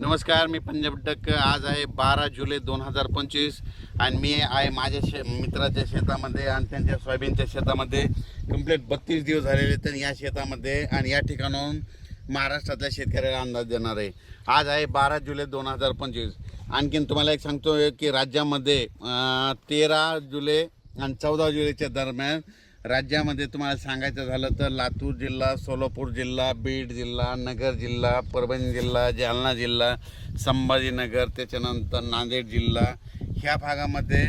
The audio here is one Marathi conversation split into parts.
नमस्कार मी पंजाब डक्क आज आहे बारा जुलै दोन हजार पंचवीस आणि मी आहे माझ्या शे मित्राच्या शेतामध्ये आणि त्यांच्या सोयाबीनच्या शेतामध्ये. कंप्लीट बत्तीस दिवस झालेले तर या शेतामध्ये आणि या ठिकाणाहून महाराष्ट्रातल्या शेतकऱ्याला अंदाज देणार आहे. आज आहे बारा जुलै दोन हजार पंचवीस. आणखीन तुम्हाला एक सांगतो की राज्यामध्ये तेरा जुलै आणि चौदा जुलैच्या दरम्यान राज्यामध्ये तुम्हाला सांगायचं झालं तर लातूर जिल्हा सोलापूर जिल्हा बीड जिल्हा नगर जिल्हा परभणी जिल्हा जालना जिल्हा संभाजीनगर त्याच्यानंतर नांदेड जिल्हा. ह्या भागामध्ये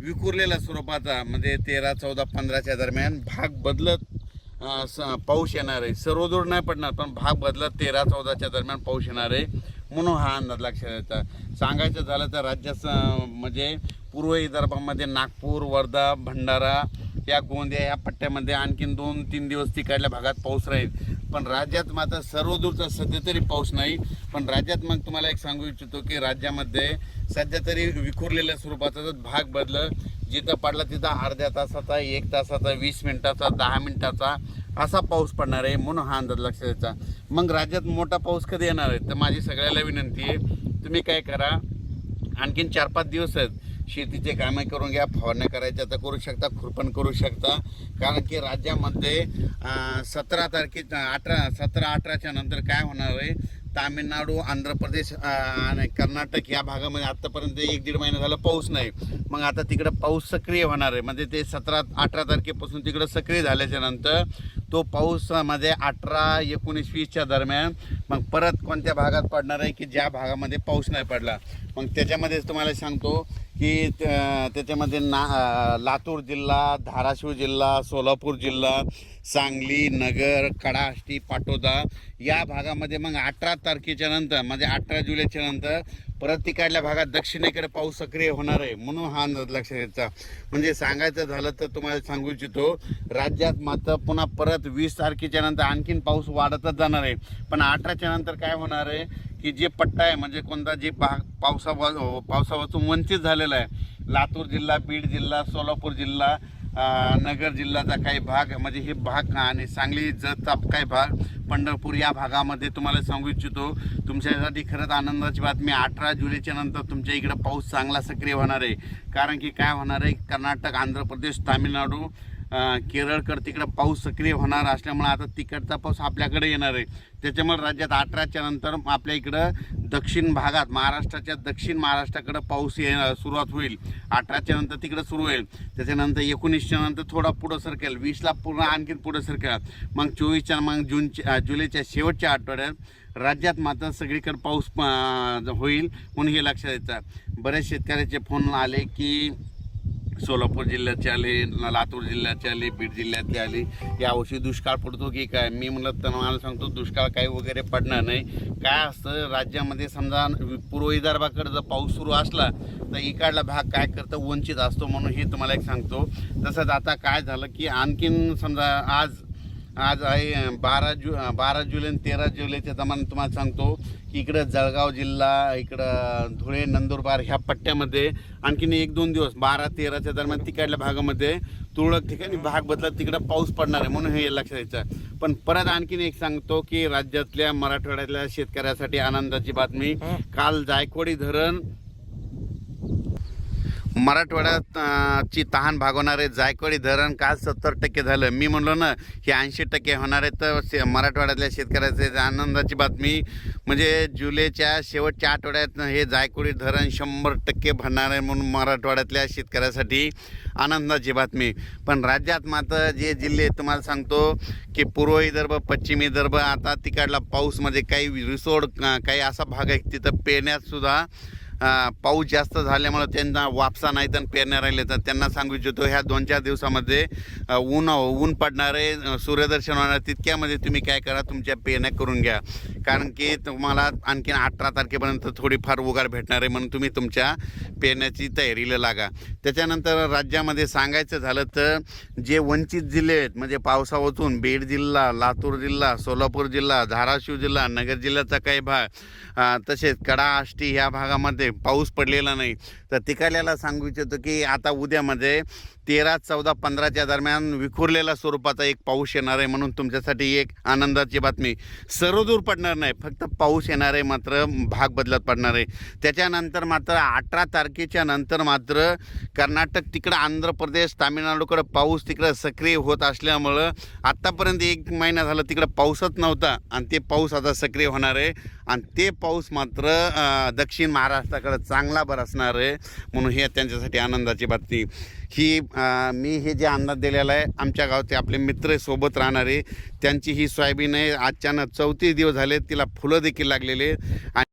विखुरलेल्या स्वरूपाचा म्हणजे तेरा चौदा पंधराच्या दरम्यान भाग बदलत स- पाऊस येणार आहे. सर्वदूर नाही पडणार पण भाग बदलत तेरा चौदाच्या दरम्यान पाऊस येणार आहे म्हणून हा अंदाज लक्षात येतात सांगायचं झालं तर राज्याचं म्हणजे पूर्व विदर्भामध्ये नागपूर वर्धा भंडारा या गोंदिया या पट्ट्यामध्ये आणखीन दोन तीन दिवस तिकडल्या भागात पाऊस राहील. पण राज्यात मात्र सर्वदूरचा सध्या तरी पाऊस नाही. पण राज्यात मग तुम्हाला एक सांगू इच्छितो की राज्यामध्ये सध्या तरी विखुरलेल्या स्वरूपाचा जर भाग बदलं जिथं पडला तिथं अर्ध्या तासाचा एक तासाचा वीस मिनिटाचा दहा मिनिटाचा असा पाऊस पडणार आहे म्हणून हा अंदाज लक्षात द्यायचा मग राज्यात मोठा पाऊस कधी येणार आहे? तर माझी सगळ्याला विनंती आहे तुम्ही काय करा आणखीन चार पाच दिवस आहेत. शेतीचे कामे करून घ्या फवारण्या करायच्या तर करू शकता खुरपण करू शकता. कारण की राज्यामध्ये सतरा तारखे अठरा सतरा अठराच्या नंतर काय होणार आहे? तामिळनाडू आंध्र प्रदेश आणि कर्नाटक या भागामध्ये आत्तापर्यंत एक दीड महिना झाला पाऊस नाही. मग आता तिकडं पाऊस सक्रिय होणार आहे. म्हणजे ते सतरा अठरा तारखेपासून तिकडं सक्रिय झाल्याच्यानंतर तो पाऊसमध्ये अठरा एकोणीस वीसच्या दरम्यान मग परत कोणत्या भागात पडणार आहे की ज्या भागामध्ये पाऊस नाही पडला? मग त्याच्यामध्येच तुम्हाला सांगतो की त्याच्यामध्ये ना लातूर जिल्हा धाराशिव जिल्हा सोलापूर जिल्हा सांगली नगर कडाष्टी पाटोदा या भागामध्ये मग अठरा तारखेच्या नंतर म्हणजे अठरा जुलैच्या नंतर परत तिकडल्या भागात दक्षिणेकडे पाऊस सक्रिय होणार आहे म्हणून हा अंदाज लक्षात घ्यायचा म्हणजे सांगायचं झालं तर तुम्हाला सांगू इच्छितो राज्यात मात्र पुन्हा परत वीस तारखेच्या नंतर आणखीन पाऊस वाढतच जाणार आहे. पण अठराच्या नंतर काय होणार आहे की जे पट्टा आहे म्हणजे कोणता जे भाग पावसा पावसापासून वंचित झालेला आहे लातूर जिल्हा बीड जिल्हा सोलापूर जिल्हा नगर जिल्ह्याचा काही भाग म्हणजे हे भाग आणि सांगली जतचा काही भाग पंढरपूर या भागामध्ये तुम्हाला सांगू इच्छितो. तुमच्यासाठी खरंच आनंदाची बातमी अठरा जुलैच्या नंतर तुमच्या इकडं पाऊस चांगला सक्रिय होणार आहे. कारण की काय होणार आहे? कर्नाटक आंध्र प्रदेश तामिळनाडू केरळकडं तिकडं पाऊस सक्रिय होणार असल्यामुळे आता तिकडचा पाऊस आपल्याकडे येणार आहे. त्याच्यामुळे राज्यात अठराच्या नंतर आपल्या इकडं दक्षिण भागात महाराष्ट्राच्या दक्षिण महाराष्ट्राकडं पाऊस ये सुरुवात होईल. अठराच्या नंतर तिकडं सुरू होईल. त्याच्यानंतर एकोणीसच्या नंतर थोडा पुढं सरकेल. वीसला पूर्ण आणखीन पुढं सरकेल. मग चोवीसच्या मग जूनच्या जुलैच्या शेवटच्या आठवड्यात राज्यात मात्र सगळीकडे पाऊस होईल म्हणून हे लक्षात येतं. बरेच शेतकऱ्याचे फोन आले की सोलापूर जिल्ह्याचे आले लातूर जिल्ह्याचे आले बीड जिल्ह्यातले आले. यावर्षी दुष्काळ पडतो की काय? मी म्हणलं तर मला सांगतो दुष्काळ काही वगैरे पडणार नाही. काय असतं राज्यामध्ये समजा पूर्व विदर्भाकडे जर पाऊस सुरू असला तर इकडला भाग काय करतं? वंचित असतो म्हणून हे तुम्हाला एक सांगतो. तसंच आता काय झालं की आणखीन समजा आज आज आहे बारा जु बारा जुलै आणि तेरा जुलैच्या दरम्यान तुम्हाला सांगतो की इकडं जळगाव जिल्हा इकडं धुळे नंदुरबार ह्या पट्ट्यामध्ये आणखीन एक दोन दिवस बारा तेराच्या दरम्यान तिकडल्या भागामध्ये तुरळक ठिकाणी भाग बदलत तिकडं पाऊस पडणार आहे म्हणून हे लक्षात यायचं. पण परत आणखीन एक सांगतो की राज्यातल्या मराठवाड्यातल्या शेतकऱ्यासाठी आनंदाची बातमी. काल जायकवाडी धरण मराठवाड्यात ची तहान भागवणारे जायकवाडी धरण काल सत्तर टक्के झालं. मी म्हणलो ना हे ऐंशी टक्के होणार आहे तर शे मराठवाड्यातल्या शेतकऱ्याचे आनंदाची बातमी म्हणजे जुलैच्या शेवटच्या आठवड्यात हे जायकवाडी धरण शंभर टक्के भरणार आहे म्हणून मराठवाड्यातल्या शेतकऱ्यासाठी आनंदाची बातमी. पण राज्यात मात्र जे जिल्हे तुम्हाला सांगतो की पूर्व विदर्भ पश्चिम विदर्भ आता तिकडला पाऊसमध्ये म्हणजे काही रिसोड काही असा भाग आहे तिथं पेण्यातसुद्धा पाऊस जास्त झाल्यामुळं त्यांना वापसा नाही तर पेरण्या राहिले तर त्यांना सांगू इच्छितो ह्या दोन चार दिवसामध्ये ऊन ऊन पडणारे सूर्यदर्शन होणार तितक्यामध्ये तुम्ही काय करा तुमच्या पेरण्या करून घ्या. कारण की तुम्हाला आणखीन अठरा तारखेपर्यंत थोडीफार उगार भेटणार आहे म्हणून तुम्ही तुमच्या पेरण्याची तयारीला लागा. त्याच्यानंतर राज्यामध्ये सांगायचं झालं तर जे वंचित जिल्हे आहेत म्हणजे पावसावतून बीड जिल्हा लातूर जिल्हा सोलापूर जिल्हा धाराशिव जिल्हा नगर जिल्ह्याचा काही भाग तसेच कडा आष्टी ह्या भागामध्ये पाऊस पडलेला नाही. तर तिकाल्याला सांगू इच्छितो की आता उद्यामध्ये तेरा चौदा पंधराच्या दरम्यान विखुरलेल्या स्वरूपाचा एक पाऊस येणार आहे म्हणून तुमच्यासाठी एक आनंदाची बातमी. सर्वदूर पडणार नाही फक्त पाऊस येणार आहे मात्र भाग बदलत पडणार आहे. त्याच्यानंतर मात्र अठरा तारखेच्या नंतर मात्र कर्नाटक तिकडं आंध्र प्रदेश तामिळनाडूकडं पाऊस तिकडं सक्रिय होत असल्यामुळं आत्तापर्यंत एक महिना झाला तिकडं पाऊसच नव्हता आणि ते पाऊस आता सक्रिय होणार आहे. आणि ते पाऊस मात्र दक्षिण महाराष्ट्राकडं चांगला बरसणार आहे म्हणून हे त्यांच्यासाठी आनंदाची बातमी. ही मी हे जे अंदाज दिलेला आहे आमच्या गावचे आपले मित्र सोबत राहणारे त्यांची ही सोयाबीन आहे. आजच्यानं चौतीस दिवस झाले तिला फुलं देखील लागलेले. आणि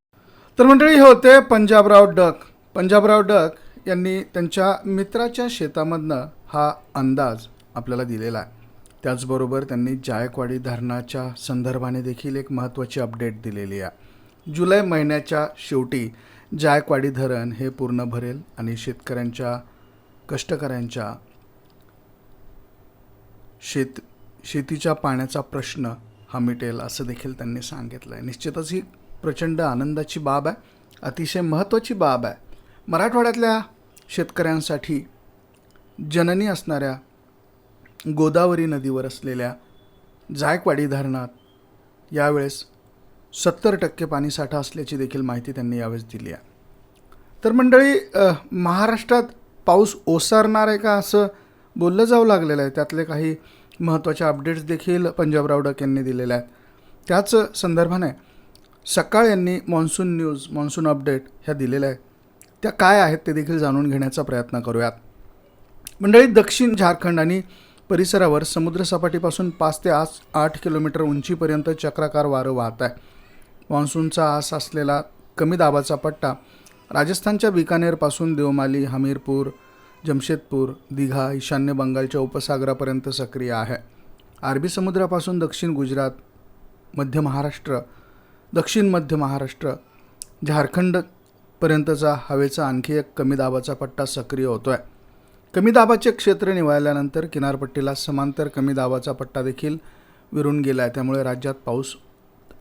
तर मंडळी हे होते पंजाबराव डक. पंजाबराव डक यांनी त्यांच्या मित्राच्या शेतामधनं हा अंदाज आपल्याला दिलेला आहे. त्याचबरोबर त्यांनी जायकवाडी धरणाच्या संदर्भाने देखील एक महत्त्वाची अपडेट दिलेली आहे. जुलै महिन्याच्या शेवटी जायकवाडी धरण हे पूर्ण भरेल आणि शेतकऱ्यांच्या कष्टकऱ्यांच्या शेत शेतीच्या पाण्याचा प्रश्न हा मिटेल असं देखील त्यांनी सांगितलं आहे निश्चितच ही प्रचंड आनंदाची बाब आहे अतिशय महत्त्वाची बाब आहे. मराठवाड्यातल्या शेतकऱ्यांसाठी जननी असणाऱ्या गोदावरी नदीवर असलेल्या जायकवाडी धरणात यावेळेस सत्तर टक्के पाणीसाठा असल्याची देखील माहिती त्यांनी यावेळेस दिली आहे. तर मंडळी महाराष्ट्रात पाऊस ओसारणार आहे का असं बोललं जाऊ लागलेलं आहे. त्यातले काही महत्त्वाचे अपडेट्स देखील पंजाबराव डक यांनी दिलेले आहेत. त्याच संदर्भाने सकाळ यांनी मॉन्सून न्यूज मॉन्सून अपडेट ह्या दिलेल्या आहेत. त्या काय आहेत ते देखील जाणून घेण्याचा प्रयत्न करूयात. मंडळी दक्षिण झारखंड आणि परिसरावर समुद्रसपाटीपासून पाच ते आज आठ किलोमीटर उंचीपर्यंत चक्राकार वारं वाहत आहे. मान्सूनचा आस असलेला कमी दाबाचा पट्टा राजस्थानच्या बिकानेरपासून देवमाली हमीरपूर जमशेदपूर दिघा ईशान्य बंगालच्या उपसागरापर्यंत सक्रिय आहे. अरबी समुद्रापासून दक्षिण गुजरात मध्य महाराष्ट्र दक्षिण मध्य महाराष्ट्र झारखंडपर्यंतचा हवेचा आणखी एक कमी दाबाचा पट्टा सक्रिय होतो आहे कमी दाबाचे क्षेत्र निवळल्यानंतर किनारपट्टीला समांतर कमी दाबाचा पट्टा देखील विरून गेला आहे त्यामुळे राज्यात पाऊस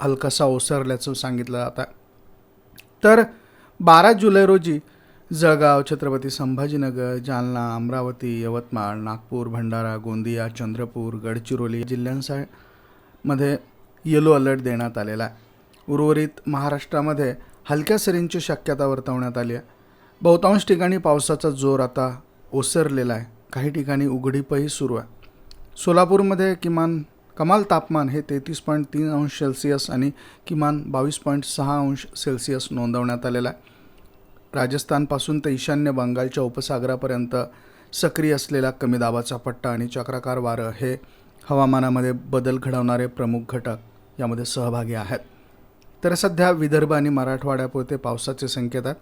हलकासा ओसरल्याचं सांगितलं जात आहे तर बारा जुलै रोजी जळगाव छत्रपती संभाजीनगर जालना अमरावती यवतमाळ नागपूर भंडारा गोंदिया चंद्रपूर गडचिरोली जिल्ह्यांसा मध्ये येलो अलर्ट देण्यात आलेला आहे. उर्वरित महाराष्ट्रामध्ये हलक्या सरींची शक्यता वर्तवण्यात आली आहे. बहुतांश ठिकाणी पावसाचा जोर आता ओसरलेला आहे. काही ठिकाणी उघडीपही सुरू आहे. सोलापूरमध्ये किमान कमाल तापमान हे तेहतीस पॉईंट तीन अंश सेल्सिअस आणि किमान बावीस पॉईंट सहा अंश सेल्सिअस नोंदवण्यात आलेला आहे. राजस्थानपासून ते ईशान्य बंगालच्या उपसागरापर्यंत सक्रिय असलेला कमी दाबाचा पट्टा आणि चक्राकार वारं हे हवामानामध्ये बदल घडवणारे प्रमुख घटक यामध्ये सहभागी आहेत. तर सध्या विदर्भ आणि मराठवाड्यापुरते पावसाचे संकेत आहेत.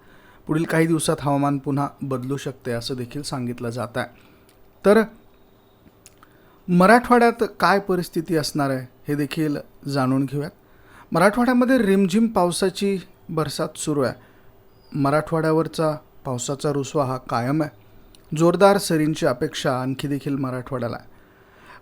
पुढील काही दिवसात हवामान पुन्हा बदलू शकते असं देखील सांगितलं जात आहे. तर मराठवाड्यात काय परिस्थिती असणार आहे हे देखील जाणून घेऊयात. मराठवाड्यामध्ये रिमझिम पावसाची बरसात सुरू आहे. मराठवाड्यावरचा पावसाचा रुसवा हा कायम आहे. जोरदार सरींची अपेक्षा आणखी देखील मराठवाड्याला आहे.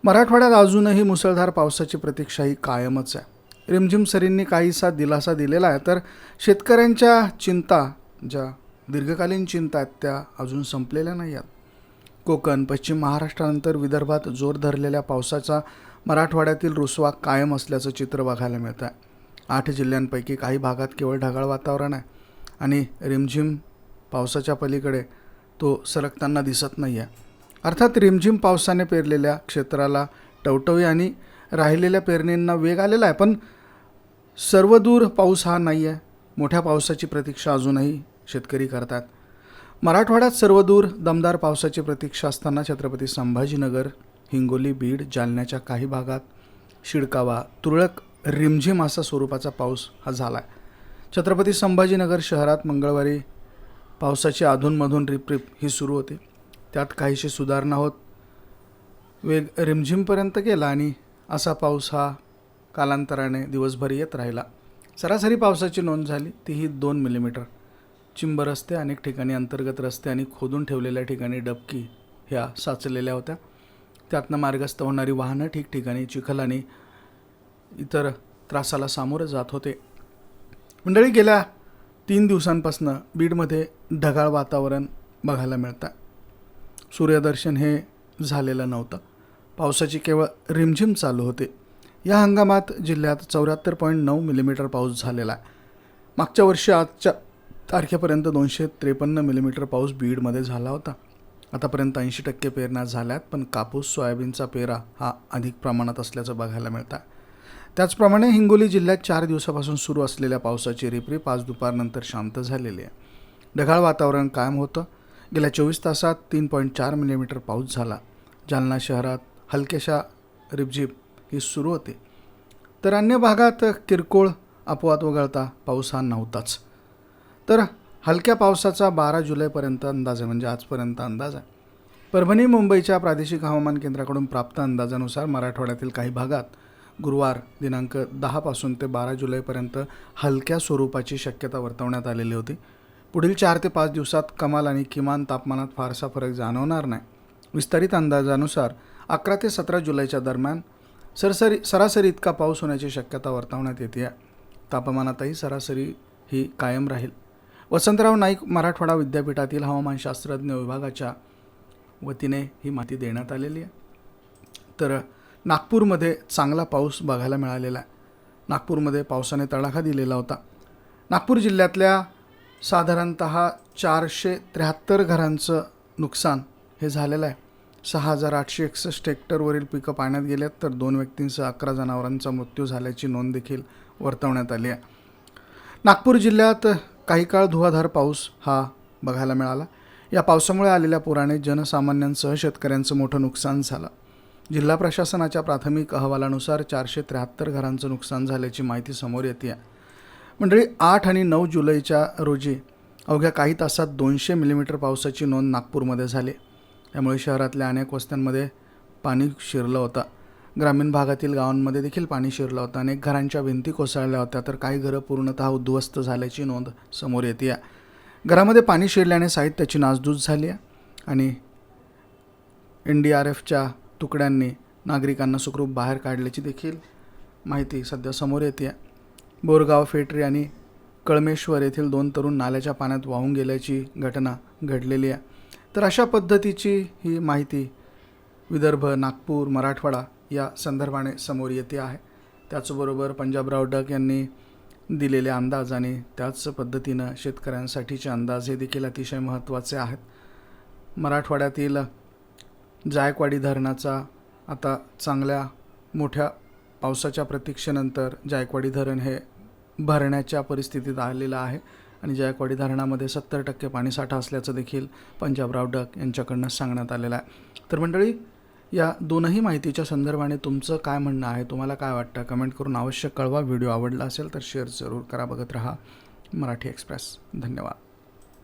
मराठवाड्यात अजूनही मुसळधार पावसाची प्रतीक्षा ही कायमच आहे. रिमझिम सरींनी काहीसा दिलासा दिलेला आहे तर शेतकऱ्यांच्या चिंता ज्या दीर्घकालीन चिंता आहेत त्या अजून संपलेल्या नाही आहेत. कोकण पश्चिम महाराष्ट्रानंतर विदर्भात जोर धरलेल्या पावसाचा मराठवाड्यातील रुसवा कायम असल्याचं चित्र बघायला मिळतं आहे आठ जिल्ह्यांपैकी काही भागात केवळ ढगाळ वातावरण आहे आणि रिमझिम पावसाच्या पलीकडे तो सरकताना दिसत नाही आहे अर्थात रिमझिम पावसाने पेरलेल्या क्षेत्राला टवटवी आणि राहिलेल्या पेरणींना वेग आलेला आहे पण सर्वदूर पाऊस हा नाही आहे मोठ्या पावसाची प्रतीक्षा अजूनही शेतकरी करतात. मराठवाड्यात सर्वदूर दमदार पावसाची प्रतीक्षा असताना छत्रपती संभाजीनगर हिंगोली बीड जालन्याच्या काही भागात शिडकावा तुरळक रिमझिम असा स्वरूपाचा पाऊस हा झाला आहे छत्रपती संभाजीनगर शहरात मंगळवारी पावसाची अधूनमधून रिपरिप ही सुरू होती. त्यात काहीशी सुधारणा होत वेग रिमझिमपर्यंत गेला आणि असा पाऊस हा कालांतराने दिवसभर येत राहिला. सरासरी पावसाची नोंद झाली तीही दोन मिलीमीटर. चिंब रस्ते अनेक ठिकाणी अंतर्गत रस्ते आणि खोदून ठेवलेल्या ठिकाणी डबकी ह्या साचलेल्या होत्या. त्यातनं मार्गस्थ होणारी वाहनं ठिकठिकाणी चिखल आणि इतर त्रासाला सामोरं जात होते. मंडळी गेल्या तीन दिवसांपासनं बीडमध्ये ढगाळ वातावरण बघायला मिळतं सूर्यदर्शन हे झालेलं नव्हतं. पावसाची केवळ रिमझिम चालू होते. या हंगामात जिल्ह्यात चौऱ्याहत्तर पॉईंट नऊ मिलीमीटर पाऊस झालेला आहे. मागच्या वर्षी आजच्या तारखेपर्यंत दोनशे त्रेपन्न मिलीमीटर पाऊस बीडमध्ये झाला होता. आतापर्यंत ऐंशी टक्के पेरण्या झाल्यात पण कापूस सोयाबीनचा पेरा हा अधिक प्रमाणात असल्याचं बघायला मिळतं त्याचप्रमाणे हिंगोली जिल्ह्यात चार दिवसापासून सुरू असलेल्या पावसाची रिपरीप पाच दुपारनंतर शांत झालेली आहे. ढगाळ वातावरण कायम होतं. गेल्या चोवीस तासात तीन पॉईंट चार मिलीमीटर पाऊस झाला. जालना शहरात हलक्याशा रिपझिप ही सुरू होती. तर अन्य भागात किरकोळ अपवाद वगळता पाऊस हा नव्हताच. तर हलक्या पावसाचा बारा जुलैपर्यंत अंदाज आहे म्हणजे आजपर्यंत अंदाज आहे. परभणी मुंबईच्या प्रादेशिक हवामान केंद्राकडून प्राप्त अंदाजानुसार मराठवाड्यातील काही भागात गुरुवार दिनांक दहापासून ते बारा जुलैपर्यंत हलक्या स्वरूपाची शक्यता वर्तवण्यात आलेली होती. पुढील चार ते पाच दिवसात कमाल आणि किमान तापमानात फारसा फरक जाणवणार नाही. विस्तारित अंदाजानुसार अकरा ते सतरा जुलैच्या दरम्यान सरसरी सरासरी इतका पाऊस होण्याची शक्यता वर्तवण्यात येते. तापमानातही सरासरी ही कायम राहील. वसंतराव नाईक मराठवाडा विद्यापीठातील हवामानशास्त्रज्ञ विभागाच्या वतीने ही माहिती देण्यात आलेली आहे. तर नागपूरमध्ये चांगला पाऊस बघायला मिळालेला आहे. नागपूरमध्ये पावसाने तडाखा दिलेला होता. नागपूर जिल्ह्यातल्या साधारणत चारशे त्र्याहत्तर घरांचं नुकसान हे झालेलं आहे. सहा हजार आठशे एकसष्ट हेक्टरवरील पिकं पाण्यात गेल्यात तर दोन व्यक्तींसह अकरा जनावरांचा मृत्यू झाल्याची नोंद देखील वर्तवण्यात आली आहे. नागपूर जिल्ह्यात काही काळ धुवाधार पाऊस हा बघायला मिळाला. या पावसामुळे आलेल्या पुराने जनसामान्यांसह शेतकऱ्यांचं मोठं नुकसान झालं. जिल्हा प्रशासनाच्या प्राथमिक अहवालानुसार चारशे त्र्याहत्तर घरांचं नुकसान झाल्याची माहिती समोर येते आहे मंडळी आठ आणि नऊ जुलैच्या रोजी अवघ्या काही तासात दोनशे मिलीमीटर पावसाची नोंद नागपूरमध्ये झाली. त्यामुळे शहरातल्या अनेक वस्त्यांमध्ये पाणी शिरलं होतं. ग्रामीण भागातील गावांमध्ये देखील पाणी शिरलं होतं. अनेक घरांच्या भिंती कोसळल्या होत्या. तर काही घरं पूर्णतः उद्ध्वस्त झाल्याची नोंद समोर येते. आहे घरामध्ये पाणी शिरल्याने साहित्याची नासधूस झाली आहे आणि एन डी आर एफच्या तुकड्यांनी नागरिकांना सुखरूप बाहेर काढल्याची देखील माहिती सध्या समोर येते. आहे बोरगाव फेटरी आणि कळमेश्वर येथील दोन तरुण नाल्याच्या पाण्यात वाहून गेल्याची घटना घडलेली आहे. तर अशा पद्धतीची ही माहिती विदर्भ नागपूर मराठवाडा या संदर्भाने समोर येते आहे. त्याचबरोबर पंजाबराव डक यांनी दिलेले अंदाज आणि त्याच पद्धतीनं शेतकऱ्यांसाठीचे अंदाज हे देखील अतिशय महत्त्वाचे आहेत. मराठवाड्यातील जायकवाडी धरणाचा आता चांगल्या मोठ्या पावसाच्या प्रतीक्षेनंतर जायकवाडी धरण हे भरण्याच्या परिस्थितीत आलेलं आहे आणि जायकवाडी धरणामध्ये सत्तर टक्के पाणीसाठा असल्याचं देखील पंजाबराव डक यांच्याकडनं सांगण्यात आलेलं आहे. तर मंडळी या दोनही माहितीच्या संदर्भाने तुमचं काय म्हणणं आहे तुम्हाला काय वाटतं? कमेंट करून अवश्य कळवा. व्हिडिओ आवडला असेल तर शेअर जरूर करा. बघत राहा मराठी एक्सप्रेस. धन्यवाद.